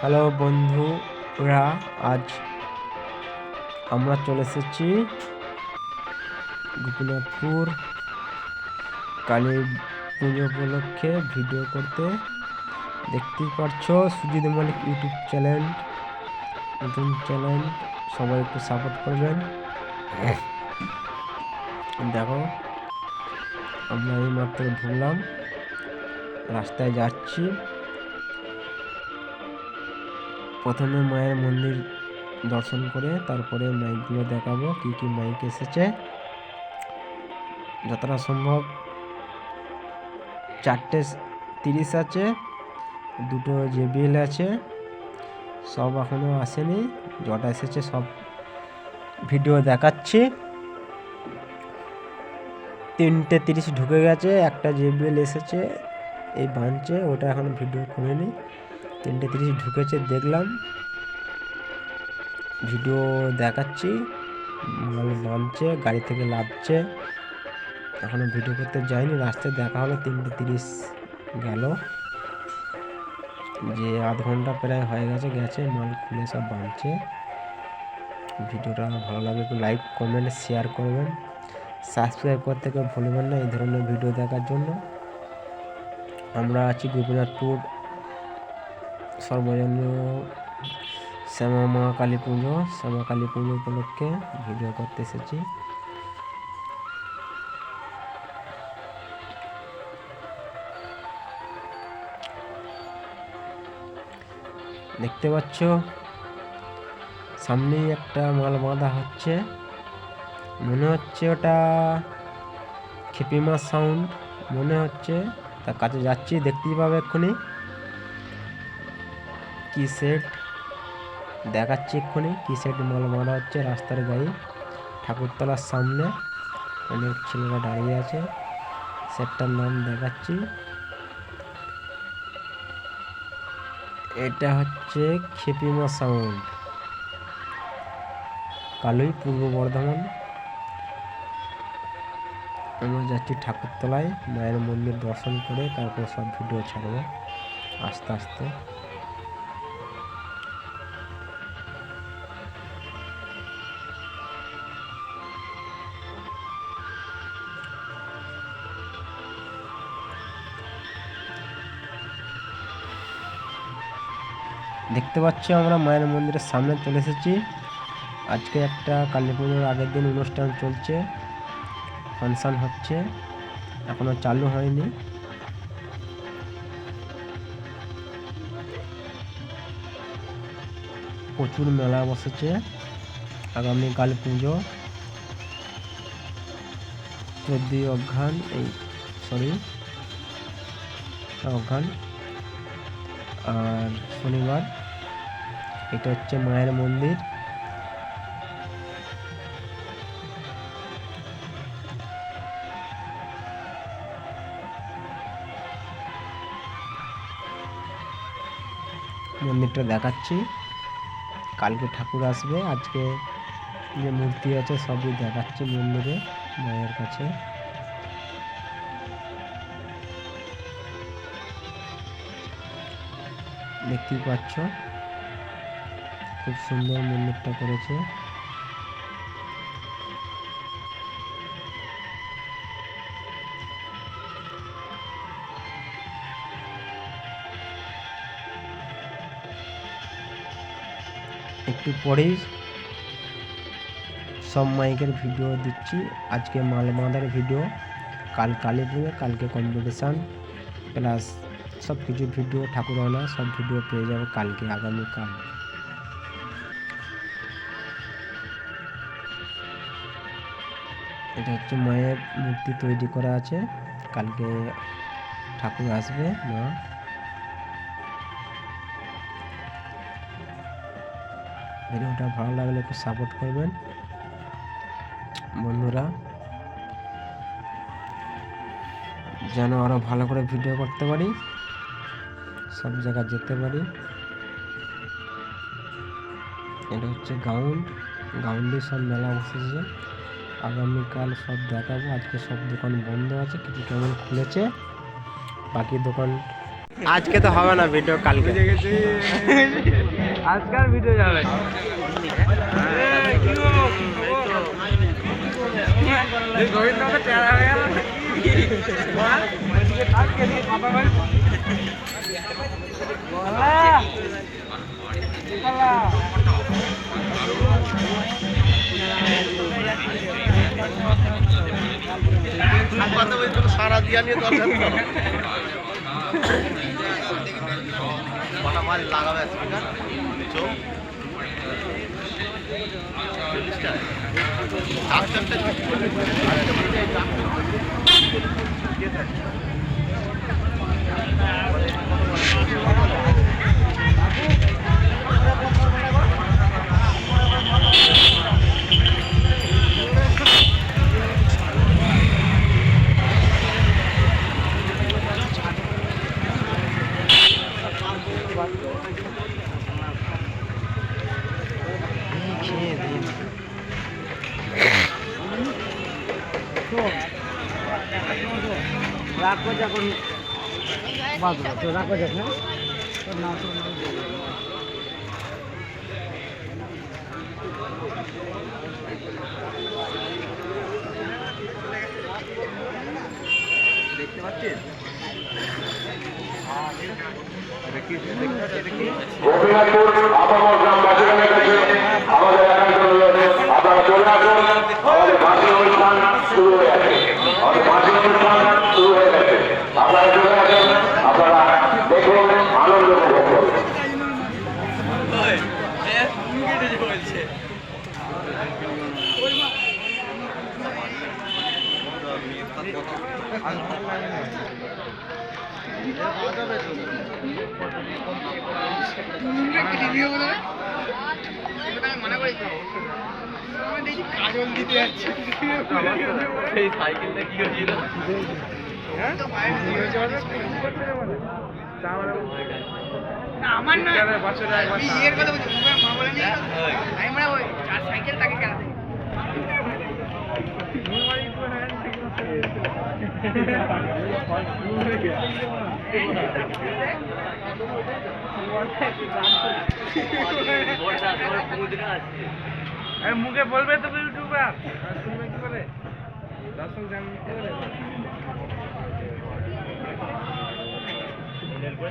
Hello বন্ধুরা, আজ আমরা চলে এসেছি গোপীনাথপুর কালী পুজো উপলক্ষে ভিডিও করতে। দেখতেই পারছ সুজিত মল্লিক ইউটিউব চ্যানেল, নতুন চ্যানেল, সবাই একটু সাপোর্ট করবেন। দেখো, আমরা এই মাত্র ঢুকলাম রাস্তায় যাচ্ছি। প্রথমে মায়ের মন্দির দর্শন করে তারপরে মাইকগুলো দেখাবো, কি কি মাইক এসেছে। যতটা সম্ভব চারটে তিরিশ আছে, দুটো জেবিএল আছে, সব এখনও আসেনি, যটা এসেছে সব ভিডিও দেখাচ্ছি। তিনটে তিরিশ ঢুকে গেছে, একটা জেবিএল এসেছে, এই বাঞ্চে ওটা এখন ভিডিও করিনি। তিনটে তিরিশ ঢুকেছে, দেখলাম। ভিডিও দেখাচ্ছি। মাল নামছে, গাড়ি থেকে লাভছে এখনও ভিডিও করতে যাইনি, রাস্তায় দেখা হলো, তিনটে তিরিশ গেল। যে আধ ঘণ্টা প্রায় হয়ে গেছে গেছে, মাল খুলে সব বাঁধছে। ভিডিওটা ভালো লাগে একটু লাইক, কমেন্ট, শেয়ার করবেন। সাবস্ক্রাইব করতে কেউ ভুলবেন না, এই ধরনের ভিডিও দেখার জন্য। আমরা আছি গোপীনাথপুর সর্বজন্য শ্যামা মা কালী পুজো, শ্যামা কালী পুজো উপলক্ষে ভিডিও করতে এসেছি। দেখতে পাচ্ছ, সামনেই একটা মাল বাঁধা হচ্ছে। মনে হচ্ছে ওটা খেপি মাছ সাউন্ড মনে হচ্ছে। তার কাছে যাচ্ছি, দেখতেই পাবে এক্ষুনি। কি সেট? দেখাচ্ছি এক্ষুনি কি সেট মাল মারা হচ্ছে রাস্তার গায়ে। ঠাকুরতলার সামনে অনেক ছেলেরা দাঁড়িয়ে আছে। সেটটার নাম দেখাচ্ছি। এটা হচ্ছে খেপিমা সাউন্ড কালুই পূর্ব বর্ধমান। আমরা যাচ্ছি ঠাকুরতলায়। মায়ের মন্দির দর্শন করে তারপর সব ভিডিও ছাড়বো। আস্তে আস্তে। দেখতে পাচ্ছি আমরা মায়ের মন্দিরের সামনে চলে এসেছি। আজকে একটা কালী পুজোর আগের দিন অনুষ্ঠান চলছে, ফাংশান হচ্ছে, এখনও চালু হয়নি। প্রচুর মেলা বসেছে আগামীকাল পুজো। চোদ্দই অঘ্রান এই সরি অঘ্রান আর শনিবার, এটা হচ্ছে মায়ের মন্দির। মন্দিরটা দেখাচ্ছি। কালকে ঠাকুর আসবে, আজকে যে মূর্তি আছে, সবই দেখাচ্ছি মন্দিরে মায়ের কাছে। দেখতেই পাচ্ছ। খুব সুন্দর মন্দিরটা করেছে। একটু পরেই সব মাইকের ভিডিও দিচ্ছি। আজকে মাল মালমাদার ভিডিও। কাল কালী পুজো কালকে কম্পিটিশান প্লাস সব কিছু ভিডিও ঠাকুর আনা সব ভিডিও পেয়ে যাবে কালকে, আগামীকাল। এটা হচ্ছে মায়ের মূর্তি তৈরি করা আছে। কালকে ঠাকুর আসবে, মা। ভিডিওটা ভালো লাগলে একটু সাপোর্ট করবেন। বন্ধুরা, যেন আরও ভালো করে ভিডিও করতে পারি। সব জায়গায় যেতে পারি। এটা হচ্ছে গাউন্ড গাউন্ডে সব মেলা বসেছে। আগামীকাল সব দেখাবো। আজকে সব দোকান বন্ধ আছে কিছু কেমন খুলেছে। বাকি দোকান আজকে তো হবে না ভিডিও কালকে। আজকাল ভিডিও যাবে হয়ে গেল। সারা দিয়া নিয়ে দরকার মাছ লাগাবে চল্লিশটা Thank you. বাঁধবো তো রাখো যখন তোর নাম তোর নাম দেখতে পাচ্ছেন গোপীনাথপুর আপামর গ্রামবাসীগণের কাছে আমাদের একান্ত অনুরোধ আপনারা চলে আসুন আমাদের ফাঁসি অনুষ্ঠান শুরু হয়ে গেছে আমাদের ফাঁসি অনুষ্ঠান শুরু হয়ে গেছে আপনারা চলে আসুন আপনারা দেখুন আনন্দ উপভোগ করুন সেই সাইকেলটা কি হয়েছিল? আমার না। আমি ইয়ের কথা বলছি মা বলে নি? আমি মানে ওই চার সাইকেল তাকে কেন দেয় মুখে বলবে তো ইউটিউবার। শুনবে কি করে দর্শক জানবে কি করে বলে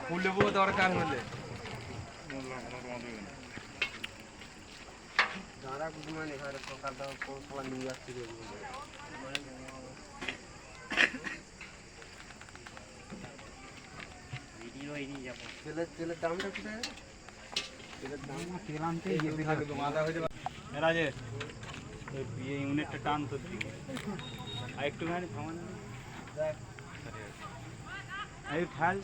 খুলবো দরকার হলে রাজে ওই বিয়ে ইউনিটটা টান তোর দিকে আর একটুখানি থামান এই ঠাল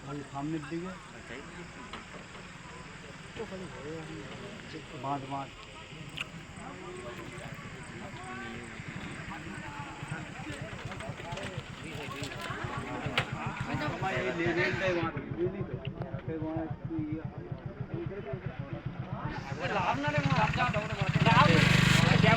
খালি সামনের দিকে বাঁধ বাঁধ আমার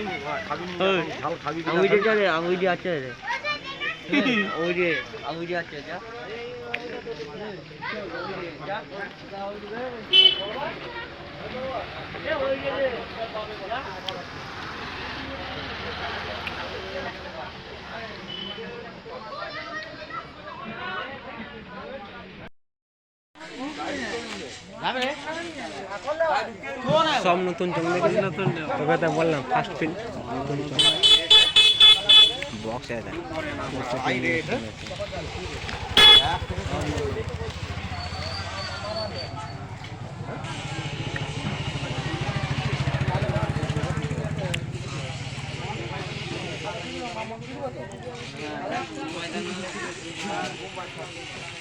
গুঁড়ো লঙ্কা ফেলেছি। আঙুলি আছে রে আঙুলি আছে সব নতুন চং নতুন তোকে তো বললাম ফার্স্ট ফিল নতুন চং বক্স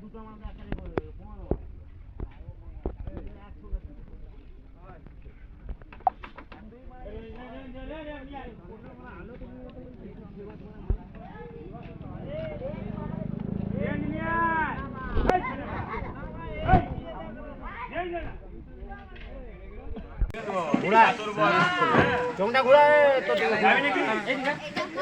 দুটো আমরা এখানে বলবো পনেরো একশো ઘોડા ઘોડા તો